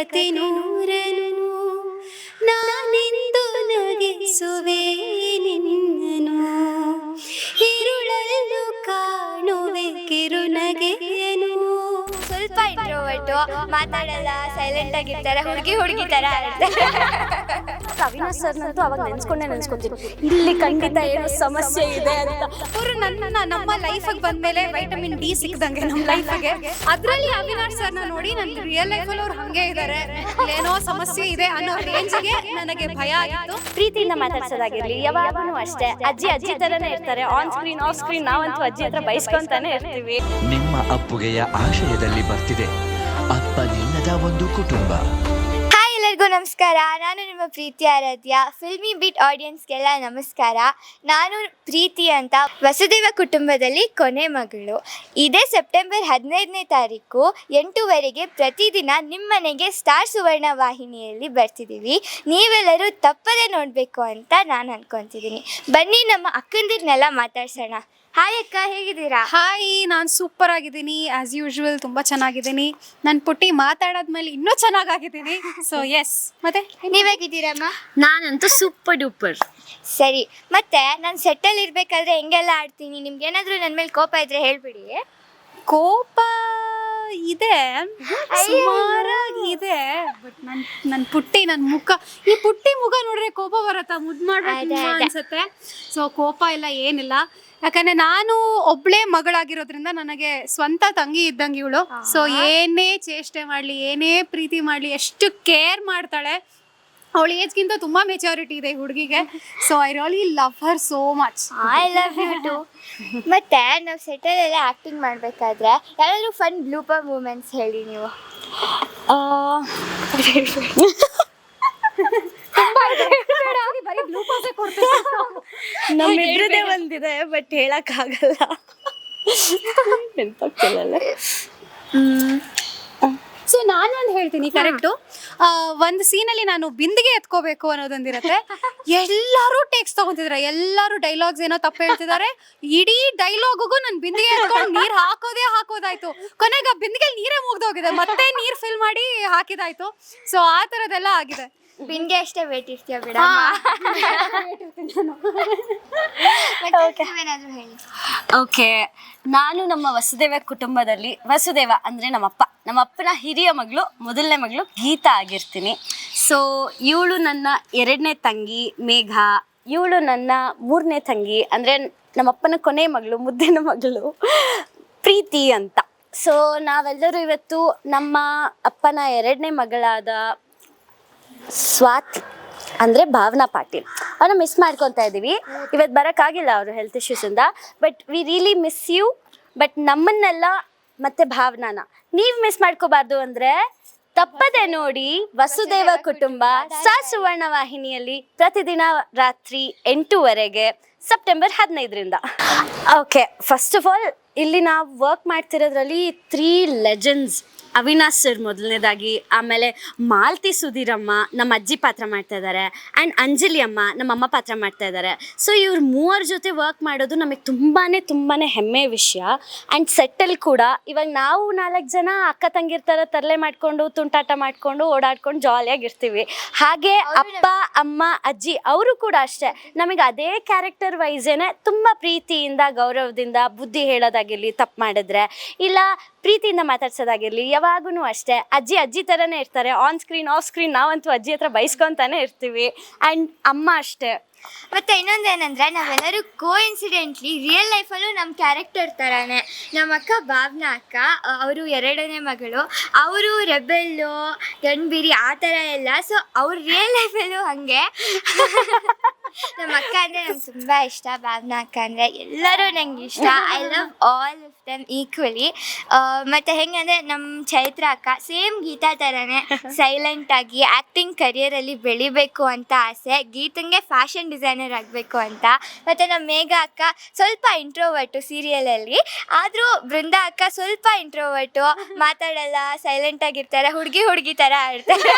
ಕತೆ ನೂರನು, ನಾನೆಂದು ನಗಿಸುವೆ ನಿನ್ನನು ಇರುಳನ್ನು ಕಾಣುವೆ ಕಿರುನಗೆಯನು. ಸ್ವಲ್ಪ ಇಂಟ್ರೋವರ್ಟು ಮಾತಾಡಲ್ಲ ಸೈಲೆಂಟ್ ಆಗಿರ್ತಾರೆ, ಹುಡುಗಿ ಹುಡುಗಿ ತರ ಅವಿನಾಶ್ ಸರ್ನಂತೂ ಅವಾಗ ನೆನ್ಸ್ಕೊಂಡೆ ನೆನ್ಸ್ಕೊಂತೀನಿ ಇಲ್ಲಿ ಖಂಡಿತ ಏನೋ ಸಮಸ್ಯೆ ಇದೆ ಅಂತ. ಅವರು ನನ್ನ ನಮ್ಮ ಲೈಫಿಗೆ ಬಂದ್ಮೇಲೆ ವೈಟಮಿನ್ ಡಿ ಸಿಕ್ದಂಗೆ ನಮ್ಮ ಲೈಫಿಗೆ ಅದರಲ್ಲಿ ಅವಿನಾಶ್ ಸರ್ನ ನೋಡಿ ನನ್ನ ರಿಯಲ್ ಲೈಫಲ್ಲಿ ಅವ್ರು ಹಂಗೆ ಇದ್ದಾರೆ ಏನೋ ಸಮಸ್ಯೆ ಇದೆ ಅನ್ನೋ ರೇಂಜ್ಗೆ ನನಗೆ ಭಯ ಆಗಿತ್ತು. ಪ್ರೀತಿಯಿಂದ ಮಾತಾಡ್ಸೋದಾಗಿರ್ಲಿ ಯಾವಾಗಲೂ ಅಷ್ಟೇ. ಅಜ್ಜಿ ಅಜ್ಜಿ ತರನೇ ಇರ್ತಾರೆ. ಆನ್ ಸ್ಕ್ರೀನ್ ಆಫ್ ಸ್ಕ್ರೀನ್ ನಾವಂತೂ ಅಜ್ಜಿ ಹತ್ರ ಬಯಸ್ಕೊಂತಾನೆ ಇರ್ತೀವಿ. ನಿಮ್ಮ ಅಪ್ಪುಗೆಯ ಆಶಯದಲ್ಲಿ ಬರ್ತಿದೆ. ಅಪ್ಪನಿಲ್ಲದ ಒಂದು ಕುಟುಂಬ. ಹಾಯ್ ಎಲ್ಲರಿಗೂ ನಮಸ್ಕಾರ. ನಾನು ನಿಮ್ಮ ಪ್ರೀತಿ ಆರಾಧ್ಯ. ಫಿಲ್ಮಿ ಬಿಟ್ ಆಡಿಯನ್ಸ್ಗೆಲ್ಲ ನಮಸ್ಕಾರ. ನಾನು ಪ್ರೀತಿ ಅಂತ ವಸುದೇವ ಕುಟುಂಬದಲ್ಲಿ ಕೊನೆ ಮಗಳು. ಇದೇ ಸೆಪ್ಟೆಂಬರ್ ಹದಿನೈದನೇ ತಾರೀಕು ಎಂಟೂವರೆಗೆ ಪ್ರತಿದಿನ ನಿಮ್ಮನೆಗೆ ಸ್ಟಾರ್ ಸುವರ್ಣ ವಾಹಿನಿಯಲ್ಲಿ ಬರ್ತಿದ್ದೀವಿ ನೀವೆಲ್ಲರೂ ತಪ್ಪದೇ ನೋಡಬೇಕು ಅಂತ ನಾನು ಅನ್ಕೊತಿದ್ದೀನಿ ಬನ್ನಿ ನಮ್ಮ ಅಕ್ಕಂದಿರ್ನೆಲ್ಲ ಮಾತಾಡ್ಸೋಣ. ಹಾಯ್ ಅಕ್ಕ ಹೇಗಿದ್ದೀರಾ? ಹಾಯ್ ನಾನು ಸೂಪರ್ ಆಗಿದ್ದೀನಿ. ಆಸ್ ಯೂಶುವಲ್ ತುಂಬಾ ಚೆನ್ನಾಗಿದ್ದೀನಿ. ನನ್ನ ಪುಟ್ಟಿ ಮಾತಾಡೋದ್ಮೇಲೆ ಇನ್ನೂ ಚೆನ್ನಾಗಾಗಿದ್ದೀನಿ. ಸೊ ಎಸ್ ಮತ್ತೆ? ನೀವೇಗಿದ್ದೀರಮ್ಮ ನಾನಂತೂ ಸೂಪರ್ ಡೂಪರ್ ಸರಿ. ಮತ್ತೆ ನಾನು ಸೆಟ್ಟಲ್ ಇರ್ಬೇಕಾದ್ರೆ ಹೆಂಗೆಲ್ಲ ಆಡ್ತೀನಿ? ನಿಮ್ಗೆ ಏನಾದ್ರೂ ನನ್ನ ಮೇಲೆ ಕೋಪ ಇದ್ರೆ ಹೇಳ್ಬಿಡಿ. ಕೋಪ ಇದೆ. ಸುಮಾರಾಗಿ ಇದೆ ಬಟ್ ನನ್ ನನ್ ಪುಟ್ಟಿ ನನ್ ಮುಖ ಈ ಪುಟ್ಟಿ ಮುಖ ನೋಡ್ರೆ ಕೋಪ ಬರತ್ತಾ? ಮುದ್ ಮಾಡ್ಬೇಕು. ಅನ್ಸುತ್ತೆ. ಸೊ ಕೋಪ ಇಲ್ಲ ಏನಿಲ್ಲ. ಯಾಕಂದ್ರೆ ನಾನು ಒಬ್ಳೆ ಮಗಳಾಗಿರೋದ್ರಿಂದ ನನಗೆ ಸ್ವಂತ ತಂಗಿ ಇದ್ದಂಗೆ ಇವಳು. ಸೊ ಏನೇ ಚೇಷ್ಟೆ ಮಾಡ್ಲಿ ಏನೇ ಪ್ರೀತಿ ಮಾಡ್ಲಿ ಎಷ್ಟು ಕೇರ್ ಮಾಡ್ತಾಳೆ ಅವಳ ಏಜ್ಗಿಂತ ತುಂಬಾ ಮೆಚ್ಯೂರಿಟಿ ಇದೆ ಈ ಹುಡುಗಿಗೆ. So I really love her so much I love you too ಮತ್ತೆ ನಾವು ಸೆಟ್ಟಲ್ಲೆಲ್ಲ ಆ್ಯಕ್ಟಿಂಗ್ ಮಾಡಬೇಕಾದ್ರೆ ಯಾರಾದರೂ ಫನ್ ಬ್ಲೂಪರ್ ಮೂಮೆಂಟ್ಸ್ ಹೇಳಿ ನೀವು. ನಮ್ಮಿದ್ರದೇ ಒಂದಿದೆ ಬಟ್ ಹೇಳಕ್ ಆಗಲ್ಲ ನೆನ್ಪಾಗ್ತಿಲ್ಲ ಸೊ ನಾನು ಒಂದು ಹೇಳ್ತೀನಿ ಕರೆಕ್ಟು ಒಂದು ಸೀನಲ್ಲಿ ನಾನು ಬಿಂದಿಗೆ ಎತ್ಕೋಬೇಕು ಅನ್ನೋದೊಂದಿರುತ್ತೆ. ಎಲ್ಲರೂ ಟೇಕ್ಸ್ ತಗೊಂತಿದ್ರೆ. ಎಲ್ಲರೂ ಡೈಲಾಗ್ಸ್ ಏನೋ ತಪ್ಪು ಹೇಳ್ತಿದ್ದಾರೆ ಇಡೀ ಡೈಲಾಗ್ಗೂ ನಾನು ಬಿಂದಿಗೆ ಎತ್ಕೊಂಡು ನೀರು ಹಾಕೋದೇ ಹಾಕೋದಾಯ್ತು. ಕೊನೆಗೆ ಆ ಬಿಂದಿಗೆ ನೀರೇ ಮುಗ್ದೋಗಿದೆ. ಮತ್ತೆ ನೀರು ಫಿಲ್ ಮಾಡಿ ಹಾಕಿದಾಯ್ತು. ಸೊ ಆ ಥರದ್ದೆಲ್ಲ ಆಗಿದೆ. ಬಿನ್ಗೆ ಅಷ್ಟೇ ವೇಟ್ ಇರ್ತೀಯ ಬಿಡ ಏನಾದರೂ ಹೇಳಿ. ಓಕೆ ನಾನು ನಮ್ಮ ವಸುದೇವ ಕುಟುಂಬದಲ್ಲಿ ವಸುದೇವ ಅಂದರೆ ನಮ್ಮಪ್ಪ. ನಮ್ಮಪ್ಪನ ಹಿರಿಯ ಮಗಳು ಮೊದಲನೇ ಮಗಳು ಗೀತಾ ಆಗಿರ್ತೀನಿ. ಸೊ ಇವಳು ನನ್ನ ಎರಡನೇ ತಂಗಿ ಮೇಘ. ಇವಳು ನನ್ನ ಮೂರನೇ ತಂಗಿ ಅಂದರೆ ನಮ್ಮಪ್ಪನ ಕೊನೆ ಮಗಳು ಮುದ್ದಿನ ಮಗಳು ಪ್ರೀತಿ ಅಂತ. ಸೊ ನಾವೆಲ್ಲರೂ ಇವತ್ತು ನಮ್ಮ ಅಪ್ಪನ ಎರಡನೇ ಮಗಳಾದ ಸ್ವಾತಿ ಅಂದರೆ ಭಾವನಾ ಪಾಟೀಲ್. ಅವ್ರನ್ನ ಮಿಸ್ ಮಾಡ್ಕೊತಾ ಇದ್ದೀವಿ ಇವತ್ತು ಬರೋಕ್ಕಾಗಿಲ್ಲ ಅವರು health ಇಶ್ಯೂಸಿಂದ but we really miss you but ನಮ್ಮನ್ನೆಲ್ಲ ಮತ್ತೆ ಭಾವನಾನ. ನೀವು ಮಿಸ್ ಮಾಡ್ಕೋಬಾರ್ದು ಅಂದರೆ ತಪ್ಪದೆ ನೋಡಿ ವಸುದೇವ ಕುಟುಂಬ ಸಾ ಸುವರ್ಣ ವಾಹಿನಿಯಲ್ಲಿ ಪ್ರತಿದಿನ ರಾತ್ರಿ ಎಂಟೂವರೆಗೆ ಸೆಪ್ಟೆಂಬರ್ ಹದಿನೈದರಿಂದ. ಓಕೆ ಫಸ್ಟ್ ಆಫ್ ಆಲ್ ಇಲ್ಲಿ ನಾವು ವರ್ಕ್ ಮಾಡ್ತಿರೋದ್ರಲ್ಲಿ ತ್ರೀ ಲೆಜೆಂಡ್ಸ್ ಅವಿನಾಶ್ ಸರ್ ಮೊದಲನೇದಾಗಿ ಆಮೇಲೆ ಮಾಲ್ತಿ ಸುಧೀರಮ್ಮ ನಮ್ಮ ಅಜ್ಜಿ ಪಾತ್ರ ಮಾಡ್ತಾ ಇದ್ದಾರೆ ಆ್ಯಂಡ್ ಅಂಜಲಿ ಅಮ್ಮ ನಮ್ಮ ಅಮ್ಮ ಪಾತ್ರ ಮಾಡ್ತಾ ಇದ್ದಾರೆ ಸೊ ಇವ್ರ ಮೂವರ ಜೊತೆ ವರ್ಕ್ ಮಾಡೋದು ನಮಗೆ ತುಂಬಾ ತುಂಬಾ ಹೆಮ್ಮೆ ವಿಷಯ. ಆ್ಯಂಡ್ ಸೆಟ್ಟಲ್ಲಿ ಕೂಡ ಇವಾಗ ನಾವು ನಾಲ್ಕು ಜನ ಅಕ್ಕ ತಂಗಿರ್ ಥರ ತರಲೆ ಮಾಡಿಕೊಂಡು ತುಂಟಾಟ ಮಾಡಿಕೊಂಡು ಓಡಾಡ್ಕೊಂಡು ಜಾಲಿಯಾಗಿರ್ತೀವಿ ಹಾಗೆ ಅಪ್ಪ ಅಮ್ಮ ಅಜ್ಜಿ ಅವರು ಕೂಡ ಅಷ್ಟೇ. ನಮಗೆ ಅದೇ ಕ್ಯಾರೆಕ್ಟರ್ ವೈಸೇನೆ ತುಂಬ ಪ್ರೀತಿಯಿಂದ ಗೌರವದಿಂದ ಬುದ್ಧಿ ಹೇಳೋದಾಗಿರಲಿ ತಪ್ಪು ಮಾಡಿದ್ರೆ ಇಲ್ಲ ಪ್ರೀತಿಯಿಂದ ಮಾತಾಡ್ಸೋದಾಗಿರಲಿ ಯಾವಾಗೂ ಅಷ್ಟೇ. ಅಜ್ಜಿ ಅಜ್ಜಿ ಥರನೇ ಇರ್ತಾರೆ. ಆನ್ ಸ್ಕ್ರೀನ್ ಆಫ್ ಸ್ಕ್ರೀನ್ ನಾವಂತೂ ಅಜ್ಜಿ ಹತ್ರ ಬೈಸ್ಕೊತಾನೆ ಇರ್ತೀವಿ. ಆ್ಯಂಡ್ ಅಮ್ಮ ಅಷ್ಟೇ. ಮತ್ತೆ ಇನ್ನೊಂದೇನಂದ್ರೆ ನಾವೆಲ್ಲರೂ ಕೋ ಇನ್ಸಿಡೆಂಟ್ಲಿ ರಿಯಲ್ ಲೈಫಲ್ಲೂ ನಮ್ಮ ಕ್ಯಾರೆಕ್ಟರ್ ಥರನೇ ನಮ್ಮ ಅಕ್ಕ ಭಾವನಾ ಅಕ್ಕ ಅವರು ಎರಡನೇ ಮಗಳು. ಅವರು ರೆಬೆಲ್ಲು ಗಣ್ಬಿರಿ ಆ ಥರ ಎಲ್ಲ. ಸೊ ಅವ್ರ ರಿಯಲ್ ಲೈಫಲ್ಲೂ ಹಂಗೆ. ನಮ್ಮ ಅಕ್ಕ ಅಂದರೆ ನಂಗೆ ತುಂಬ ಇಷ್ಟ. ಭಾವನಾ ಅಕ್ಕ ಅಂದರೆ ಎಲ್ಲರೂ ನಂಗೆ ಇಷ್ಟ. I love all of them equally ಮತ್ತು ಹೆಂಗಂದರೆ ನಮ್ಮ ಚೈತ್ರ ಅಕ್ಕ ಸೇಮ್ ಗೀತಾ ಥರನೇ ಸೈಲೆಂಟಾಗಿ ಆ್ಯಕ್ಟಿಂಗ್ ಕರಿಯರಲ್ಲಿ ಬೆಳಿಬೇಕು ಅಂತ ಆಸೆ. ಗೀತಂಗೆ ಫ್ಯಾಷನ್ ಡಿಸೈನರ್ ಆಗಬೇಕು ಅಂತ. ಮತ್ತು ನಮ್ಮ ಮೇಘ ಅಕ್ಕ ಸ್ವಲ್ಪ ಇಂಟ್ರೋವರ್ಟು ಸೀರಿಯಲಲ್ಲಿ ಆದರೂ ಬೃಂದ ಅಕ್ಕ ಸ್ವಲ್ಪ ಇಂಟ್ರೋವರ್ಟು ಮಾತಾಡಲ್ಲ ಸೈಲೆಂಟಾಗಿರ್ತಾರೆ ಹುಡುಗಿ ಹುಡುಗಿ ಥರ ಆಡ್ತಾರೆ.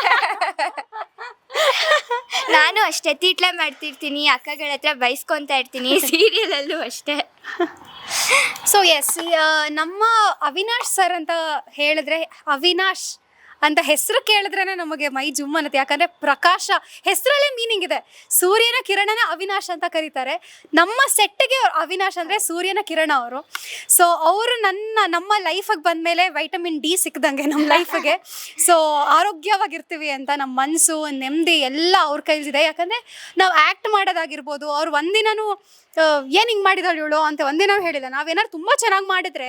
ನಾನು ಅಷ್ಟೇ ತೀಟ್ಲೆ ಮಾಡ್ತಿರ್ತೀನಿ, ಅಕ್ಕಗಳ ಹತ್ರ ಬೈಸ್ಕೊತಾ ಇರ್ತೀನಿ ಸೀರಿಯಲಲ್ಲೂ ಅಷ್ಟೇ. ಸೊ ಎಸ್ ನಮ್ಮ ಅವಿನಾಶ್ ಸರ್ ಅಂತ ಹೇಳಿದ್ರೆ, ಅವಿನಾಶ್ ಅಂತ ಹೆಸರು ಕೇಳಿದ್ರೇನೆ ನಮಗೆ ಮೈ ಜುಮ್ ಅನ್ನತ್ತೆ. ಯಾಕಂದ್ರೆ ಪ್ರಕಾಶ, ಹೆಸರಲ್ಲೇ ಮೀನಿಂಗ್ ಇದೆ. ಸೂರ್ಯನ ಕಿರಣನ ಅವಿನಾಶ್ ಅಂತ ಕರೀತಾರೆ. ನಮ್ಮ ಸೆಟ್ಗೆ ಅವಿನಾಶ್ ಅಂದ್ರೆ ಸೂರ್ಯನ ಕಿರಣ ಅವರು. ಸೊ ಅವರು ನನ್ನ, ನಮ್ಮ ಲೈಫಿಗೆ ಬಂದ್ಮೇಲೆ ವೈಟಮಿನ್ ಡಿ ಸಿಕ್ಕದಂಗೆ ನಮ್ಮ ಲೈಫ್ಗೆ ಸೊ ಆರೋಗ್ಯವಾಗಿರ್ತೀವಿ ಅಂತ ನಮ್ಮ ಮನಸ್ಸು ನೆಮ್ಮದಿ ಎಲ್ಲ ಅವ್ರ ಕೈಲಿದೆ ಯಾಕಂದ್ರೆ ನಾವು ಆ್ಯಕ್ಟ್ ಮಾಡೋದಾಗಿರ್ಬೋದು. ಅವ್ರು ಒಂದಿನೂ ಏನು ಹಿಂಗೆ ಮಾಡಿದಳು ಇವಳು ಅಂತ ಒಂದಿನ ಹೇಳಿಲ್ಲ. ನಾವೇನಾದ್ರು ತುಂಬಾ ಚೆನ್ನಾಗಿ ಮಾಡಿದ್ರೆ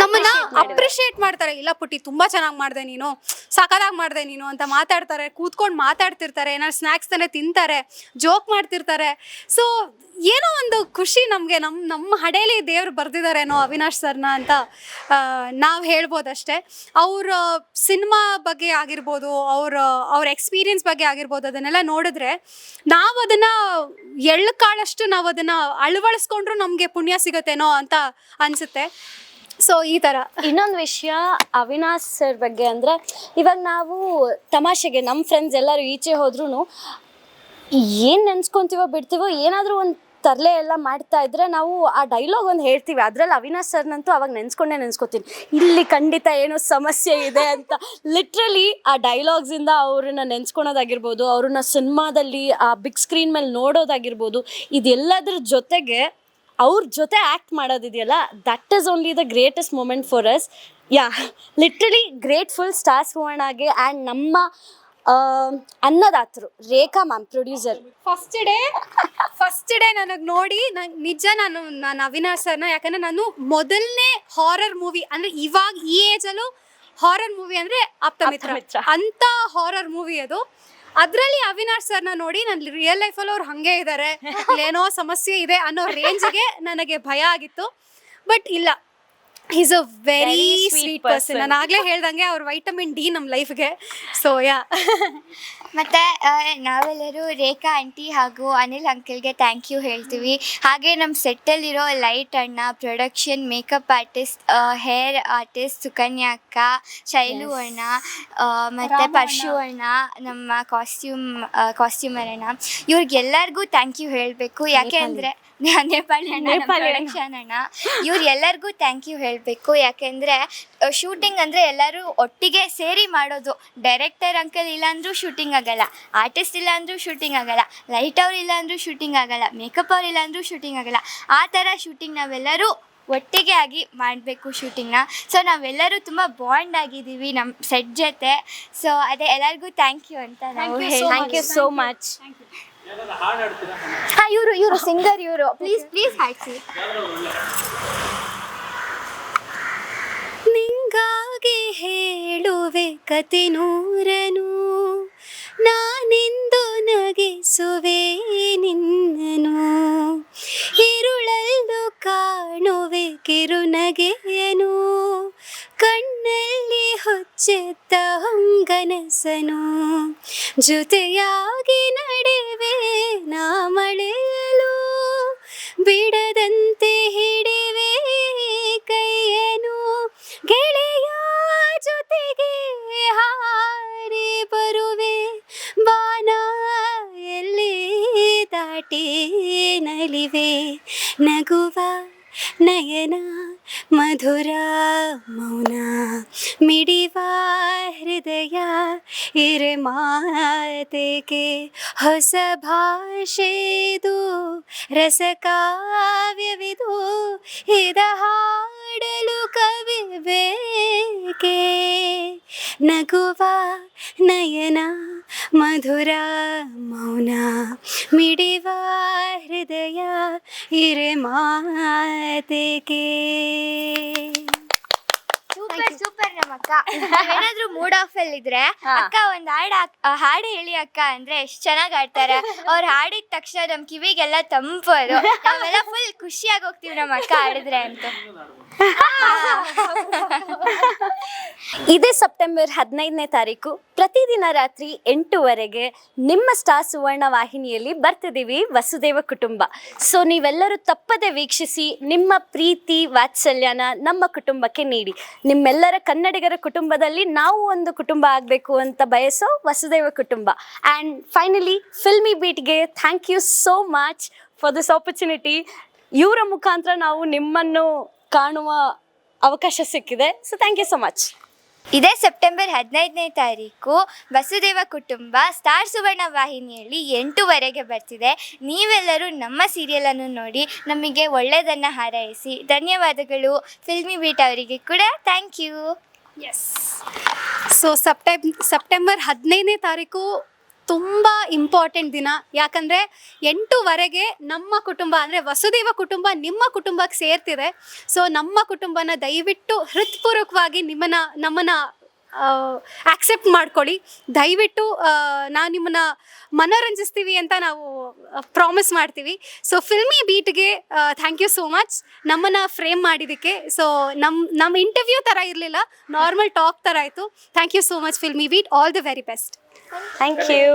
ನಮ್ಮನ್ನ ಅಪ್ರಿಶಿಯೇಟ್ ಮಾಡ್ತಾರೆ. ಇಲ್ಲ ಪುಟ್ಟಿ ತುಂಬಾ ಚೆನ್ನಾಗಿ ಮಾಡಿದೆ ನೀನು. ಸಖತ್ತಾಗಿ ಮಾಡಿದೆ ನೀನು ಅಂತ ಮಾತಾಡ್ತಾರೆ. ಕೂತ್ಕೊಂಡು ಮಾತಾಡ್ತಿರ್ತಾರೆ. ಏನಾದ್ರು ಸ್ನಾಕ್ಸ್ ತಾನೇ ತಿಂತಾರೆ. ಜೋಕ್ ಮಾಡ್ತಿರ್ತಾರೆ. ಸೊ ಏನೋ ಒಂದು ಖುಷಿ ನಮಗೆ. ನಮ್ಮ ನಮ್ಮ ಹಡೇಲಿ ದೇವ್ರು ಬರ್ದಿದ್ದಾರೇನೋ ಅವಿನಾಶ್ ಸರ್ನ ಅಂತ ನಾವು ಹೇಳ್ಬೋದಷ್ಟೇ. ಅವ್ರ ಸಿನಿಮಾ ಬಗ್ಗೆ ಆಗಿರ್ಬೋದು ಅವ್ರ ಅವ್ರ ಎಕ್ಸ್ಪೀರಿಯನ್ಸ್ ಬಗ್ಗೆ ಆಗಿರ್ಬೋದು ಅದನ್ನೆಲ್ಲ ನೋಡಿದ್ರೆ ನಾವು ಅದನ್ನ ಎಳ್ಳು ಕಾಳಷ್ಟು ನಾವು ಅದನ್ನ ಅಳವಡಿಸ್ಕೊಂಡ್ರು ನಮಗೆ ಪುಣ್ಯ ಸಿಗತ್ತೇನೋ ಅಂತ ಅನಿಸುತ್ತೆ. ಸೊ ಈ ತರ. ಇನ್ನೊಂದು ವಿಷಯ ಅವಿನಾಶ್ ಸರ್ ಬಗ್ಗೆ ಅಂದ್ರೆ, ಇವಾಗ ನಾವು ತಮಾಷೆಗೆ ನಮ್ಮ ಫ್ರೆಂಡ್ಸ್ ಎಲ್ಲರೂ ಈಚೆ ಹೋದ್ರೂ ಏನು ನೆನ್ಸ್ಕೊಂತೀವೋ ಬಿಡ್ತೀವೋ, ಏನಾದರೂ ಒಂದು ತರಲೆ ಎಲ್ಲ ಮಾಡ್ತಾ ಇದ್ರೆ ನಾವು ಆ ಡೈಲಾಗ್ ಒಂದು ಹೇಳ್ತೀವಿ. ಅದ್ರಲ್ಲಿ ಅವಿನಾಶ್ ಸರ್ನಂತೂ ಅವಾಗ ನೆನ್ಸ್ಕೊಂಡೇ ನೆನ್ಸ್ಕೊತೀನಿ ಇಲ್ಲಿ ಖಂಡಿತ ಏನೋ ಸಮಸ್ಯೆ ಇದೆ ಅಂತ. ಲಿಟ್ರಲಿ ಆ ಡೈಲಾಗ್ಸಿಂದ ಅವ್ರನ್ನ ನೆನ್ಸ್ಕೊಳೋದಾಗಿರ್ಬೋದು, ಅವ್ರನ್ನ ಸಿನಿಮಾದಲ್ಲಿ ಆ ಬಿಗ್ ಸ್ಕ್ರೀನ್ ಮೇಲೆ ನೋಡೋದಾಗಿರ್ಬೋದು, ಇದೆಲ್ಲದ್ರ ಜೊತೆಗೆ ಅವ್ರ ಜೊತೆ act ಮಾಡೋದಿದೆಯಲ್ಲ that is only the greatest moment for us yeah literally grateful stars ಸುವರ್ಣಗೆ and ನಮ್ಮ ಅನ್ನದಾತರು Rekha ma'am producer first day first day ನನಗೆ ನೋಡಿ ನಂಗೆ ನಿಜ ನಾನು ನಾನು ಅವಿನಾಶ್ ಸರ್ನ ಯಾಕಂದ್ರೆ ನಾನು ಮೊದಲನೇ ಹಾರರ್ ಮೂವಿ ಅಂದ್ರೆ ಇವಾಗ ಈ ಏಜಲ್ಲೂ ಹಾರರ್ ಮೂವಿ ಅಂದ್ರೆ ಆಪ್ತ ಮಿತ್ರ ಅಂತ ಹಾರರ್ ಮೂವಿ ಅದು. ಅದರಲ್ಲಿ ಅವಿನಾಶ್ ಸರ್ನ ನೋಡಿ ನನ್ನ ರಿಯಲ್ ಲೈಫಲ್ಲಿ ಅವ್ರು ಹಂಗೆ ಇದ್ದಾರೆ ಏನೋ ಸಮಸ್ಯೆ ಇದೆ ಅನ್ನೋ ರೇಂಜ್ಗೆ ನನಗೆ ಭಯ ಆಗಿತ್ತು. ಬಟ್ ಇಲ್ಲ is a very Very sweet sweet person. Person ನಾನು ಆಗ್ಲೇ ಹೇಳ್ದಂಗೆ ಅವ್ರ ವೈಟಮಿನ್ ಡಿ ನಮ್ಮ ಲೈಫ್ಗೆ ಸೊ ಯಾ ಮತ್ತು ನಾವೆಲ್ಲರೂ ರೇಖಾ ಆಂಟಿ ಹಾಗೂ ಅನಿಲ್ ಅಂಕಲ್ಗೆ ಥ್ಯಾಂಕ್ ಯು ಹೇಳ್ತೀವಿ. ಹಾಗೆ ನಮ್ಮ ಸೆಟ್ಟಲ್ಲಿರೋ ಲೈಟ್ ಅಣ್ಣ production makeup artist hair artist Sukanya ಅಕ್ಕ ಶೈಲು. ಅಣ್ಣ ಮತ್ತು ಪರ್ಶು ಅಣ್ಣ. ನಮ್ಮ ಕಾಸ್ಟ್ಯೂಮ್ ಕಾಸ್ಟ್ಯೂಮರ್ ಅಣ್ಣ. ಇವ್ರಿಗೆಲ್ಲರಿಗೂ ಥ್ಯಾಂಕ್ ಯು ಹೇಳಬೇಕು. ಯಾಕೆ ಅಂದರೆ ನೇಪಾಳಿ ಅಣ್ಣ ನೇಪಾಳಿ. ಪ್ರೊಡಕ್ಷನ್ ಅಣ್ಣ. ಇವ್ರು ಎಲ್ಲರಿಗೂ ಥ್ಯಾಂಕ್ ಯು ಹೇಳಬೇಕು. ಯಾಕೆಂದರೆ ಶೂಟಿಂಗ್ ಅಂದರೆ ಎಲ್ಲರೂ ಒಟ್ಟಿಗೆ ಸೇರಿ ಮಾಡೋದು. ಡೈರೆಕ್ಟರ್ ಅಂಕಲ್ ಇಲ್ಲಾಂದ್ರೂ ಶೂಟಿಂಗ್ ಆಗಲ್ಲ. ಆರ್ಟಿಸ್ಟ್ ಇಲ್ಲಾಂದ್ರೂ ಶೂಟಿಂಗ್ ಆಗಲ್ಲ. ಲೈಟ್ ಅವ್ರು ಇಲ್ಲ ಅಂದ್ರೂ ಶೂಟಿಂಗ್ ಆಗಲ್ಲ. ಮೇಕಪ್ ಅವ್ರು ಇಲ್ಲ ಅಂದ್ರೂ ಶೂಟಿಂಗ್ ಆಗಲ್ಲ. ಆ ಥರ ಶೂಟಿಂಗ್ ನಾವೆಲ್ಲರೂ ಒಟ್ಟಿಗೆ ಆಗಿ ಮಾಡಬೇಕು ಶೂಟಿಂಗ್ನ ಸೊ ನಾವೆಲ್ಲರೂ ತುಂಬ ಬಾಂಡ್ ಆಗಿದ್ದೀವಿ ನಮ್ಮ ಸೆಟ್ ಜೊತೆ. ಸೊ ಅದೇ ಎಲ್ಲರಿಗೂ ಥ್ಯಾಂಕ್ ಯು ಅಂತ ನಾವು ಥ್ಯಾಂಕ್ ಯು ಸೋ ಮಚ್ ಹಾಂ ಇವರು ಇವರು ಸಿಂಗರ್ ಇವರು. ಪ್ಲೀಸ್ ಪ್ಲೀಸ್ ಹಾಕ್ಸಿ ನಿಂಗಾಗಿ ಹೇಳುವೆ ಕತೆ ನೂರನು ನಾನೆಂದು ನಗಿಸುವೆ ನಿನ್ನನು. ಇರುಳಲ್ಲು ಕಾಣುವೆ ಕಿರುನಗೆಯನು ಹೊಚ್ಚೆತ್ತ ಹೊಂಗನಸನು ಜೊತೆಯಾಗಿ ನಡೆವೆ ನಾ ಮಳೆಯಲು. ಬಿಡದಂತೆ ಹಿಡಿವೆ ಕೈಯನು. ಗೆಳೆಯ ಜೊತೆಗೆ ಹಾರಿ ಬರುವೆ. ಬಾನ ಎಲ್ಲಿ ದಾಟಿ ನಲಿವೆ. ನಗುವ ನಯನ ಮಧುರ ಮೌನ. ಮಿಡಿವ ಹೃದಯ ಇರೆ ಮಾತೆಗೆ ಹೊಸ ಭಾಷೆದು ರಸಕಾವ್ಯವಿದು ಇದ ಹಾಡಲು ಕವಿ ಬೇಕೆ ನಗುವ ನಯನ ಮಧುರ ಮೌನ ಮಿಡಿವ ಹೃದಯ ಇರೆ ಮಾತೆಗೆ ಸೂಪರ್ ಸೂಪರ್ ನಮ್ಮ ಅಕ್ಕ. ಏನಾದ್ರೂ ಮೂಡ್ ಆಫ್ ಅಲ್ಲಿ ಇದ್ರೆ ಅಕ್ಕ ಒಂದ್ ಹಾಡ್ ಹಾಕ್- ಹಾಡು ಹೇಳಿ ಅಕ್ಕ ಅಂದ್ರೆ ಎಷ್ಟ್ ಚೆನ್ನಾಗ್ ಆಡ್ತಾರೆ ಅವ್ರ ಹಾಡಿದ ತಕ್ಷಣ ನಮ್ ಕಿವಿಗೆಲ್ಲ ತಂಪು ಅದು ನಾವೆಲ್ಲ ಫುಲ್ ಖುಷಿಯಾಗಿ ಹೋಗ್ತೀವಿ ನಮ್ಮ ಅಕ್ಕ ಹಾಡಿದ್ರೆ ಅಂತ. ಇದೇ ಸೆಪ್ಟೆಂಬರ್ ಹದಿನೈದನೇ ತಾರೀಕು. ಪ್ರತಿದಿನ ರಾತ್ರಿ ಎಂಟುವರೆಗೆ ನಿಮ್ಮ ಸ್ಟಾರ್ ಸುವರ್ಣ ವಾಹಿನಿಯಲ್ಲಿ ಬರ್ತಿದ್ದೀವಿ ವಸುದೇವ ಕುಟುಂಬ. ಸೊ ನೀವೆಲ್ಲರೂ ತಪ್ಪದೆ ವೀಕ್ಷಿಸಿ ನಿಮ್ಮ ಪ್ರೀತಿ, ವಾತ್ಸಲ್ಯನ ನಮ್ಮ ಕುಟುಂಬಕ್ಕೆ ನೀಡಿ. ನಿಮ್ಮೆಲ್ಲರ ಕನ್ನಡಿಗರ ಕುಟುಂಬದಲ್ಲಿ ನಾವು ಒಂದು ಕುಟುಂಬ ಆಗಬೇಕು ಅಂತ ಬಯಸೋ Vasudeva Kutumba. And finally filmy ಬೀಟ್ಗೆ thank you so much for this opportunity ಇವರ ಮುಖಾಂತರ ನಾವು ನಿಮ್ಮನ್ನು ಕಾಣುವ ಅವಕಾಶ ಸಿಕ್ಕಿದೆ. So thank you so much ಇದೇ ಸೆಪ್ಟೆಂಬರ್ ಹದಿನೈದನೇ ತಾರೀಕು ವಸುದೇವ ಕುಟುಂಬ ಸ್ಟಾರ್ ಸುವರ್ಣ ವಾಹಿನಿಯಲ್ಲಿ ಎಂಟುವರೆಗೆ ಬರ್ತಿದೆ. ನೀವೆಲ್ಲರೂ ನಮ್ಮ ಸೀರಿಯಲನ್ನು ನೋಡಿ ನಮಗೆ ಒಳ್ಳೆಯದನ್ನು ಹಾರೈಸಿ ಧನ್ಯವಾದಗಳು. ಫಿಲ್ಮಿ ಬೀಟ್ ಅವರಿಗೆ ಕೂಡ thank you yes so September September ಹದಿನೈದನೇ ತಾರೀಕು ತುಂಬ ಇಂಪಾರ್ಟೆಂಟ್ ದಿನ. ಯಾಕಂದರೆ ಎಂಟುವರೆಗೆ ನಮ್ಮ ಕುಟುಂಬ, ಅಂದರೆ ವಸುದೇವ ಕುಟುಂಬ ನಿಮ್ಮ ಕುಟುಂಬಕ್ಕೆ ಸೇರ್ತಿದೆ. ಸೊ ನಮ್ಮ ಕುಟುಂಬನ ದಯವಿಟ್ಟು ಹೃತ್ಪೂರ್ವಕವಾಗಿ ನಿಮ್ಮನ್ನ, ನಮ್ಮನ್ನು ಆಕ್ಸೆಪ್ಟ್ ಮಾಡ್ಕೊಳ್ಳಿ. ದಯವಿಟ್ಟು ನಾವು ನಿಮ್ಮನ್ನ ಮನೋರಂಜಿಸ್ತೀವಿ ಅಂತ ನಾವು ಪ್ರಾಮಿಸ್ ಮಾಡ್ತೀವಿ. ಸೊ ಫಿಲ್ಮಿ ಬೀಟ್ಗೆ ಥ್ಯಾಂಕ್ ಯು ಸೋ ಮಚ್ ನಮ್ಮನ್ನು ಫ್ರೇಮ್ ಮಾಡಿದ್ದಕ್ಕೆ ಸೊ ನಮ್ಮ ನಮ್ಮ ಇಂಟರ್ವ್ಯೂ ಥರ ಇರಲಿಲ್ಲ. ನಾರ್ಮಲ್ ಟಾಕ್ ಥರ ಆಯಿತು. Thank you so much Filmibeat all the very best thank you